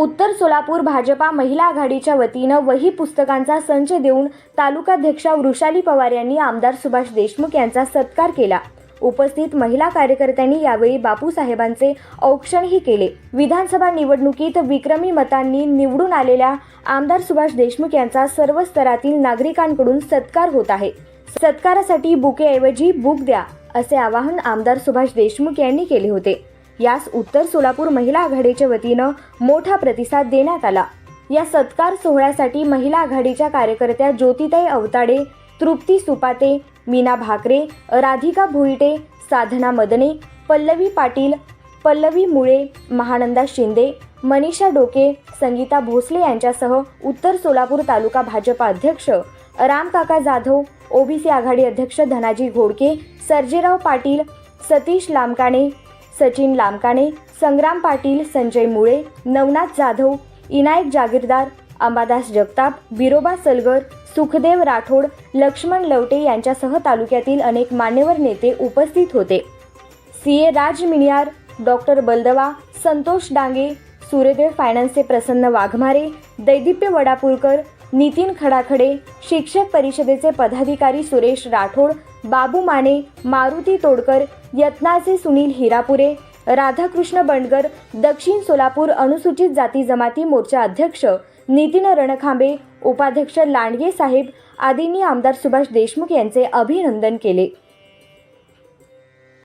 उत्तर सोलापूर भाजपा महिला आघाडीच्या वतीनं वही पुस्तकांचा संच देऊन तालुकाध्यक्षा वृषाली पवार यांनी आमदार सुभाष देशमुख यांचा सत्कार केला. उपस्थित महिला कार्यकर्त्यांनी यावेळी बापूसाहेबांचे औक्षणही केले. विधानसभा निवडणुकीत विक्रमी मतांनी निवडून आलेल्या आमदार सुभाष देशमुख यांचा सर्व स्तरातील नागरिकांकडून सत्कार होत आहे. सत्कारासाठी बुकेऐवजी बुक द्या असे आवाहन आमदार सुभाष देशमुख यांनी केले होते. यास उत्तर सोलापूर महिला आघाडीच्या वतीनं मोठा प्रतिसाद देण्यात आला. या सत्कार सोहळ्यासाठी महिला आघाडीच्या कार्यकर्त्या ज्योतिताई अवताडे तृप्ती सुपाते मीना भाकरे राधिका भुईटे साधना मदने पल्लवी पाटील पल्लवी मुळे महानंदा शिंदे मनीषा डोके संगीता भोसले यांच्यासह उत्तर सोलापूर तालुका भाजपा अध्यक्ष रामकाका जाधव ओबीसी आघाडी अध्यक्ष धनाजी घोडके सर्जेराव पाटील सतीश लामकाणे सचिन लामकाणे संग्राम पाटील संजय मुळे नवनाथ जाधव इनायक जागीरदार अंबादास जगताप बिरोबा सलगर सुखदेव राठोड लक्ष्मण लवटे यांच्यासह तालुक्यातील अनेक मान्यवर नेते उपस्थित होते. C. A. Raj Miniyar doctor Baldawa Santosh Dange Suryadev फायनान्सचे प्रसन्न वाघमारे दैदिप्य वडापूरकर नितीन खडाखडे शिक्षक परिषदेचे पदाधिकारी सुरेश राठोड बाबू माने मारुती तोडकर यत्नाचे सुनील हिरापुरे राधाकृष्ण बंडगर दक्षिण सोलापूर अनुसूचित जाती जमाती मोर्चा अध्यक्ष नितीन रणखांबे उपाध्यक्ष लांडगे साहेब आदींनी आमदार सुभाष देशमुख यांचे अभिनंदन केले.